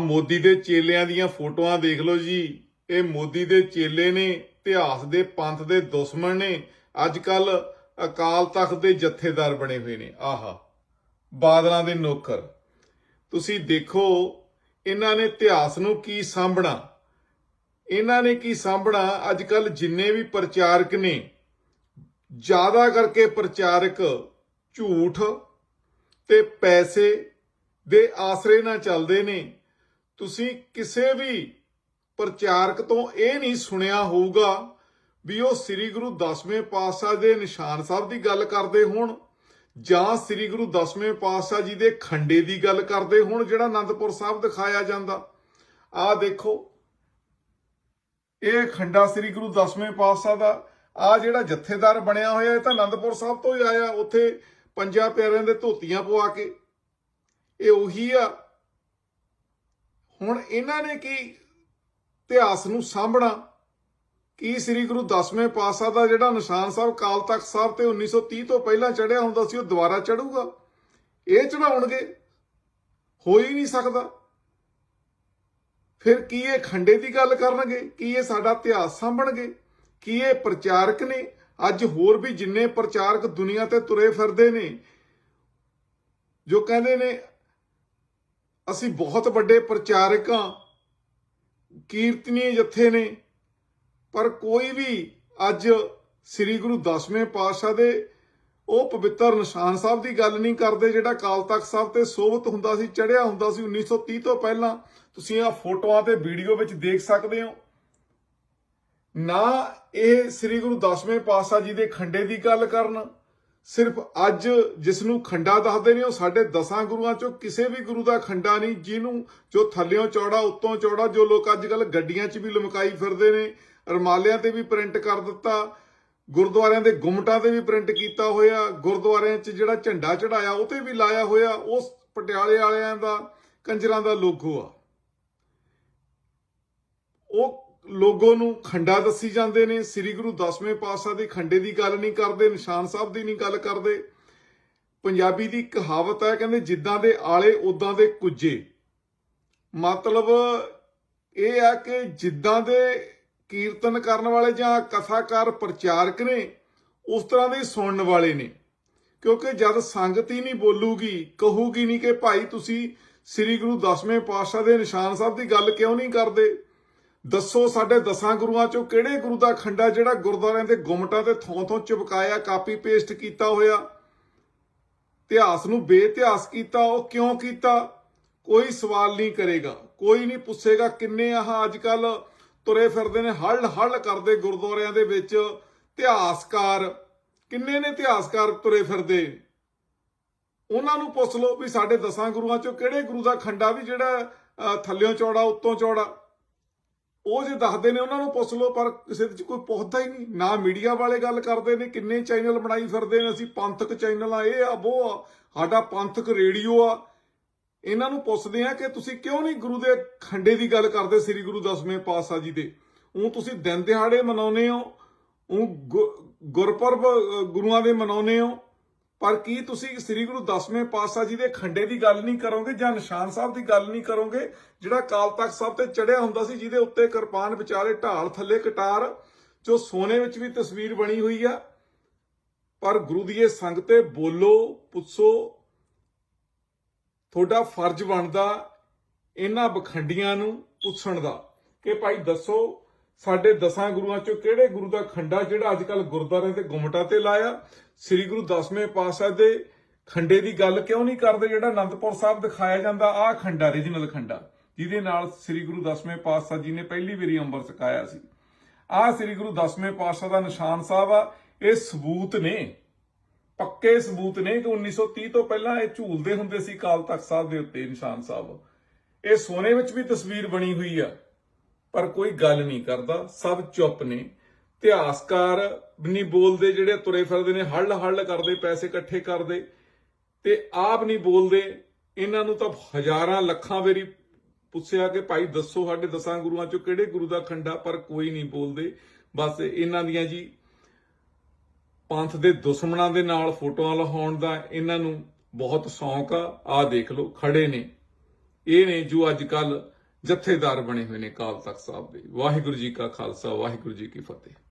ਮੋਦੀ ਦੇ ਚੇਲਿਆਂ ਦੀਆਂ ਫੋਟੋਆਂ ਦੇਖ ਲਓ ਜੀ। ਇਹ ਮੋਦੀ ਦੇ ਚੇਲੇ ਨੇ, ਇਤਿਹਾਸ ਦੇ ਪੰਥ ਦੇ ਦੁਸ਼ਮਣ ਨੇ ਅੱਜ ਕੱਲ ਅਕਾਲ ਤਖਤ ਦੇ ਜਥੇਦਾਰ ਬਣੇ ਹੋਏ ਨੇ। ਆਹਾ, ਬਾਦਲਾਂ ਦੇ ਨੌਕਰ। ਤੁਸੀਂ ਦੇਖੋ, ਇਹਨਾਂ ਨੇ ਇਤਿਹਾਸ ਨੂੰ ਕੀ ਸਾਂਭਣਾ। ਇਹਨਾਂ ਨੇ ਕੀ ਸਾਂਭਣਾ? ਅੱਜ ਕੱਲ ਜਿੰਨੇ ਵੀ ਪ੍ਰਚਾਰਕ ਨੇ, ਜ਼ਿਆਦਾ ਕਰਕੇ ਪ੍ਰਚਾਰਕ ਝੂਠ ਤੇ ਪੈਸੇ ਦੇ ਆਸਰੇ ਨਾਲ ਚੱਲਦੇ ਨੇ। ਤੁਸੀਂ ਕਿਸੇ ਵੀ ਪ੍ਰਚਾਰਕ ਤੋਂ ਇਹ ਨਹੀਂ ਸੁਣਿਆ ਹੋਊਗਾ ਵੀ ਉਹ ਸ੍ਰੀ ਗੁਰੂ ਦਸਵੇਂ ਪਾਤਸ਼ਾਹ ਦੇ ਨਿਸ਼ਾਨ ਸਾਹਿਬ ਦੀ ਗੱਲ ਕਰਦੇ ਹੋਣ ਜਾਂ ਸ੍ਰੀ ਗੁਰੂ ਦਸਵੇਂ ਪਾਤਸ਼ਾਹ ਜੀ ਦੇ ਖੰਡੇ ਦੀ ਗੱਲ ਕਰਦੇ ਹੋਣ ਜਿਹੜਾ ਅਨੰਦਪੁਰ ਸਾਹਿਬ ਦਿਖਾਇਆ ਜਾਂਦਾ। ਆਹ ਦੇਖੋ, ਇਹ ਖੰਡਾ ਸ੍ਰੀ ਗੁਰੂ ਦਸਵੇਂ ਪਾਤਸ਼ਾਹ ਦਾ, ਆ ਜਿਹੜਾ ਜਥੇਦਾਰ ਬਣਿਆ ਹੋਇਆ, ਇਹ ਤਾਂ ਅਨੰਦਪੁਰ ਸਾਹਿਬ ਤੋਂ ਹੀ ਆਇਆ, ਉੱਥੇ ਪੰਜਾਂ ਪਿਆਰਿਆਂ ਦੇ ਧੋਤੀਆਂ ਪਵਾ ਕੇ। ਇਹ ਉਹੀ ਆ ਹੁਣ ਇਹਨਾਂ ਨੇ ਕੀ ਇਤਿਹਾਸ ਨੂੰ ਸਾਂਭਣਾ? ਕੀ ਸ੍ਰੀ ਗੁਰੂ ਦਸਵੇਂ ਪਾਤਸ਼ਾਹ ਦਾ ਜਿਹੜਾ ਨਿਸ਼ਾਨ ਸਾਹਿਬ ਕਾਲ ਤਖਤ ਸਾਹਿਬ ਤੇ 1930 ਤੋਂ ਪਹਿਲਾਂ ਚੜਿਆ ਹੁੰਦਾ ਸੀ, ਉਹ ਦੁਬਾਰਾ ਚੜੂਗਾ ਇਹ ਚੜਾਉਣਗੇ ਹੋ ਹੀ ਨਹੀਂ ਸਕਦਾ। ਫਿਰ ਕੀ ਇਹ ਖੰਡੇ ਦੀ ਗੱਲ ਕਰਨਗੇ? ਕੀ ਇਹ ਸਾਡਾ ਇਤਿਹਾਸ ਸਾਂਭਣਗੇ? ਕੀ ਇਹ ਪ੍ਰਚਾਰਕ ਨੇ? ਅੱਜ ਹੋਰ ਵੀ ਜਿੰਨੇ ਪ੍ਰਚਾਰਕ ਦੁਨੀਆ ਤੇ ਤੁਰੇ ਫਿਰਦੇ ਨੇ, ਜੋ ਕਹਿੰਦੇ ਨੇ ਅਸੀਂ ਬਹੁਤ ਵੱਡੇ ਪ੍ਰਚਾਰਕਾਂ ਕੀਰਤਨੀ ਜਥੇ ਨੇ। ਪਰ ਕੋਈ ਵੀ ਅੱਜ ਸ੍ਰੀ ਗੁਰੂ ਦਸਵੇਂ ਪਾਤਸ਼ਾਹ ਦੇ ਉਹ ਪਵਿੱਤਰ ਨਿਸ਼ਾਨ ਸਾਹਿਬ ਦੀ ਗੱਲ ਨਹੀਂ ਕਰਦੇ, ਜਿਹੜਾ ਕਾਲ ਤਖਤ ਸਾਹਿਬ ਤੇ ਸੋਭਤ ਹੁੰਦਾ ਸੀ ਚੜਿਆ ਹੁੰਦਾ ਸੀ 1930 ਤੋਂ ਪਹਿਲਾਂ। ਤੁਸੀਂ ਆ ਫੋਟੋਆਂ ਤੇ ਵੀਡੀਓ ਵਿੱਚ ਦੇਖ ਸਕਦੇ ਹੋ। ਨਾ ਇਹ ਸ੍ਰੀ ਗੁਰੂ ਦਸਵੇਂ ਪਾਤਸ਼ਾਹ ਜੀ ਦੇ ਖੰਡੇ ਦੀ ਗੱਲ ਕਰਨ ਸਿਰਫ ਅੱਜ ਜਿਸ ਨੂੰ ਖੰਡਾ ਦੱਸਦੇ ਨੇ ਉਹ ਸਾਡੇ ਦਸਾਂ ਗੁਰੂਆਂ ਚੋਂ ਕਿਸੇ ਵੀ ਗੁਰੂ ਦਾ ਖੰਡਾ ਨਹੀਂ, ਜਿਹਨੂੰ ਜੋ ਥੱਲਿਓਂ ਚੌੜਾ, ਉੱਤੋਂ ਚੌੜਾ, ਜੋ ਲੋਕ ਅੱਜ ਕੱਲ ਗੱਡੀਆਂ 'ਚ ਵੀ ਲਮਕਾਈ ਫਿਰਦੇ ਨੇ, ਰਮਾਲਿਆਂ ਤੇ ਵੀ ਪ੍ਰਿੰਟ ਕਰ ਦਿੱਤਾ, ਗੁਰਦੁਆਰਿਆਂ ਦੇ ਗੁੰਮਟਾਂ ਤੇ ਵੀ ਪ੍ਰਿੰਟ ਕੀਤਾ ਹੋਇਆ, ਗੁਰਦੁਆਰਿਆਂ 'ਚ ਜਿਹੜਾ ਝੰਡਾ ਚੜਾਇਆ ਉਹ ਤੇ ਵੀ ਲਾਇਆ ਹੋਇਆ, ਉਸ ਪਟਿਆਲੇ ਵਾਲਿਆਂ ਦਾ, ਕੰਜਰਾਂ ਦਾ ਲੋਗੋ ਆ। ਉਹ ਲੋਗੋ ਨੂੰ ਖੰਡਾ ਦੱਸੀ ਜਾਂਦੇ ਨੇ। ਸ੍ਰੀ ਗੁਰੂ ਦਸਵੇਂ ਪਾਤਸ਼ਾਹ ਦੇ ਖੰਡੇ ਦੀ ਗੱਲ ਨਹੀਂ ਕਰਦੇ, ਨਿਸ਼ਾਨ ਸਾਹਿਬ ਦੀ ਨਹੀਂ ਗੱਲ ਕਰਦੇ। ਪੰਜਾਬੀ ਦੀ ਕਹਾਵਤ ਹੈ, ਕਹਿੰਦੇ, ਜਿੱਦਾਂ ਦੇ ਆਲੇ ਉਦਾਂ ਦੇ ਕੁੱਜੇ। ਮਤਲਬ ਇਹ ਆ ਕਿ ਜਿੱਦਾਂ ਦੇ ਕੀਰਤਨ ਕਰਨ ਵਾਲੇ ਜਾਂ ਕਥਾਕਾਰ, ਪ੍ਰਚਾਰਕ ਨੇ, ਉਸ ਤਰ੍ਹਾਂ ਦੇ ਸੁਣਨ ਵਾਲੇ ਨੇ। ਕਿਉਂਕਿ ਜਦ ਸੰਗਤ ਹੀ ਨਹੀਂ ਬੋਲੂਗੀ, ਕਹੂਗੀ ਨਹੀਂ ਕਿ, ਭਾਈ, ਤੁਸੀਂ ਸ੍ਰੀ ਗੁਰੂ ਦਸਵੇਂ ਪਾਤਸ਼ਾਹ ਦੇ ਨਿਸ਼ਾਨ ਸਾਹਿਬ ਦੀ ਗੱਲ ਕਿਉਂ ਨਹੀਂ ਕਰਦੇ? ਦੱਸੋ ਸਾਡੇ ਦਸਾਂ ਗੁਰੂਆਂ ਚੋਂ ਕਿਹੜੇ ਗੁਰੂ ਦਾ ਖੰਡਾ ਜਿਹੜਾ ਗੁਰਦੁਆਰਿਆਂ ਦੇ ਗੁੰਮਟਾਂ ਤੇ ਥੋਂ ਥੋਂ ਚਿਪਕਾਇਆ ਕਾਪੀ ਪੇਸਟ ਕੀਤਾ ਹੋਇਆ? ਇਤਿਹਾਸ ਨੂੰ ਬੇਇਤਿਹਾਸ ਕੀਤਾ ਉਹ ਕਿਉਂ ਕੀਤਾ? ਕੋਈ ਸਵਾਲ ਨਹੀਂ ਕਰੇਗਾ ਕੋਈ ਨਹੀਂ ਪੁੱਛੇਗਾ ਕਿੰਨੇ ਆਹ ਅੱਜ ਕੱਲ ਤੁਰੇ ਫਿਰਦੇ ਨੇ ਹਲ ਹਲ ਕਰਦੇ ਗੁਰਦੁਆਰਿਆਂ ਦੇ ਵਿੱਚ ਇਤਿਹਾਸਕਾਰ। ਕਿੰਨੇ ਨੇ ਇਤਿਹਾਸਕਾਰ ਤੁਰੇ ਫਿਰਦੇ? ਉਹਨਾਂ ਨੂੰ ਪੁੱਛ ਲਓ ਵੀ ਸਾਡੇ ਦਸਾਂ ਗੁਰੂਆਂ ਚੋਂ ਕਿਹੜੇ ਗੁਰੂ ਦਾ ਖੰਡਾ ਵੀ ਜਿਹੜਾ ਅਹ, ਥੱਲਿਓਂ ਚੌੜਾ ਉੱਤੋਂ ਚੌੜਾ? ਉਹ ਜੇ ਦੱਸਦੇ ਨੇ ਉਹਨਾਂ ਨੂੰ ਪੁੱਛ ਲਓ, ਪਰ ਕਿਸੇ ਦੇ ਚ ਕੋਈ ਪੁੱਛਦਾ ਹੀ ਨਹੀਂ। ਨਾ ਮੀਡੀਆ ਵਾਲੇ ਗੱਲ ਕਰਦੇ ਨੇ, ਕਿੰਨੇ ਚੈਨਲ ਬਣਾਈ ਫਿਰਦੇ ਨੇ ਅਸੀਂ, ਪੰਥਕ ਚੈਨਲ ਆ, ਇਹ ਆ, ਉਹ ਆ, ਸਾਡਾ ਪੰਥਕ ਰੇਡੀਓ ਆ। ਇਹਨਾਂ ਨੂੰ ਪੁੱਛਦੇ ਆ ਕਿ ਤੁਸੀਂ ਕਿਉਂ ਨਹੀਂ ਗੁਰੂ ਦੇ ਖੰਡੇ ਦੀ ਗੱਲ ਕਰਦੇ, ਸ੍ਰੀ ਗੁਰੂ ਦਸਵੇਂ ਪਾਤਸ਼ਾਹ ਜੀ ਦੇ? ਉਹ ਤੁਸੀਂ ਦਿਨ ਦਿਹਾੜੇ ਮਨਾਉਨੇ ਹੋ ਉਹ ਗੁ- ਗੁਰਪੁਰਬ ਗੁਰੂਆਂ ਦੇ ਮਨਾਉਨੇ ਹੋ ਪਰ ਕੀ ਤੁਸੀਂ ਸ੍ਰੀ ਗੁਰੂ ਦਸਵੇਂ ਪਾਤਸ਼ਾਹ ਜੀ ਦੇ ਖੰਡੇ ਦੀ ਗੱਲ ਨਹੀਂ ਕਰੋਗੇ ਜਾਂ ਨਿਸ਼ਾਨ ਸਾਹਿਬ ਦੀ ਗੱਲ ਨਹੀਂ ਕਰੋਗੇ? ਜਿਹੜਾ ਕਾਲ ਤਖਤ ਸਾਹਿਬ ਤੇ ਚੜਿਆ ਹੁੰਦਾ ਸੀ, ਜਿਹਦੇ ਉੱਤੇ ਕਿਰਪਾਨ ਵਿਚਾਲੇ ਢਾਲ ਥੱਲੇ ਕਟਾਰ, ਜੋ ਸੋਨੇ ਵਿੱਚ ਵੀ ਤਸਵੀਰ ਬਣੀ ਹੋਈ ਆ। ਪਰ ਗੁਰੂ ਦੀ ਇਹ ਸੰਗ ਬੋਲੋ, ਪੁੱਛੋ, ਤੁਹਾਡਾ ਫਰਜ਼ ਬਣਦਾ ਇਹਨਾਂ ਬਖੰਡੀਆਂ ਨੂੰ ਪੁੱਛਣ ਦਾ। ਕਿ ਭਾਈ ਦੱਸੋ ਸਾਡੇ ਦਸਾਂ ਗੁਰੂਆਂ ਚੋਂ ਕਿਹੜੇ ਗੁਰੂ ਦਾ ਖੰਡਾ ਜਿਹੜਾ ਅੱਜ ਕੱਲ ਗੁਰਦੁਆਰਿਆਂ ਤੇ ਗੁੰਮਟਾਂ ਤੇ ਲਾਇਆ? ਸ੍ਰੀ ਗੁਰੂ ਦਸਵੇਂ ਪਾਤਸ਼ਾਹ ਦੇ ਖੰਡੇ ਦੀ ਗੱਲ ਕਿਉਂ ਨਹੀਂ ਕਰਦੇ? ਜਿਹੜਾ ਅਨੰਦਪੁਰ ਸਾਹਿਬ ਦਿਖਾਇਆ ਜਾਂਦਾ, ਆਹ ਖੰਡਾ ਰੀਜਨਲ ਖੰਡਾ, ਜਿਹਦੇ ਨਾਲ ਸ੍ਰੀ ਗੁਰੂ ਦਸਵੇਂ ਪਾਤਸ਼ਾਹ ਜੀ ਨੇ ਪਹਿਲੀ ਵਾਰੀ ਅੰਮ੍ਰਿਤ ਛਕਾਇਆ ਸੀ। ਆਹ ਸ੍ਰੀ ਗੁਰੂ ਦਸਵੇਂ ਪਾਤਸ਼ਾਹ ਦਾ ਨਿਸ਼ਾਨ ਸਾਹਿਬ ਆ, ਇਹ ਸਬੂਤ ਨੇ, ਪੱਕੇ ਸਬੂਤ ਨੇ ਕਿ 1930 ਤੋਂ ਪਹਿਲਾਂ ਇਹ ਝੂਲਦੇ ਹੁੰਦੇ ਸੀ ਕਾਲ ਤਖਤ ਸਾਹਿਬ ਦੇ ਉੱਤੇ ਨਿਸ਼ਾਨ ਸਾਹਿਬ। ਇਹ ਸੋਨੇ ਵਿੱਚ ਵੀ ਤਸਵੀਰ ਬਣੀ ਹੋਈ ਆ। ਪਰ ਕੋਈ ਗੱਲ ਨਹੀਂ ਕਰਦਾ, ਸਭ ਚੁੱਪ ਨੇ। ਇਤਿਹਾਸਕਾਰ ਨਹੀਂ ਬੋਲਦੇ ਜਿਹੜੇ ਤੁਰੇ ਫਿਰਦੇ ਨੇ, ਹੱਲ ਹੱਲ ਕਰਦੇ, ਪੈਸੇ ਇਕੱਠੇ ਕਰਦੇ। ਤੇ ਆਪ ਨਹੀਂ ਬੋਲਦੇ, ਇਹਨਾਂ ਨੂੰ ਤਾਂ ਹਜ਼ਾਰਾਂ ਲੱਖਾਂ ਵਾਰੀ ਪੁੱਛਿਆ ਕਿ ਭਾਈ ਦੱਸੋ ਸਾਡੇ ਦਸਾਂ ਗੁਰੂਆਂ ਚੋਂ ਕਿਹੜੇ ਗੁਰੂ ਦਾ ਖੰਡਾ, ਪਰ ਕੋਈ ਨਹੀਂ ਬੋਲਦੇ। ਬਸ ਇਹਨਾਂ ਦੀਆਂ ਜੀ ਪੰਥ ਦੇ ਦੁਸ਼ਮਣਾਂ ਦੇ ਨਾਲ ਫੋਟੋਆਂ ਲਹਾਉਣ ਦਾ ਇਹਨਾਂ ਨੂੰ ਬਹੁਤ ਸ਼ੌਂਕ ਆ। ਆ ਦੇਖ ਲਓ, ਖੜੇ ਨੇ। ਇਹ ਨੇ ਜੋ ਅੱਜ ਕੱਲ ਜਥੇਦਾਰ ਬਣੇ ਹੋਏ ਨੇ ਕਾਲ ਤਖਤ ਸਾਹਿਬ ਦੇ। ਵਾਹਿਗੁਰੂ ਜੀ ਕਾ ਖਾਲਸਾ, ਵਾਹਿਗੁਰੂ ਜੀ ਕੀ ਫਤਿਹ।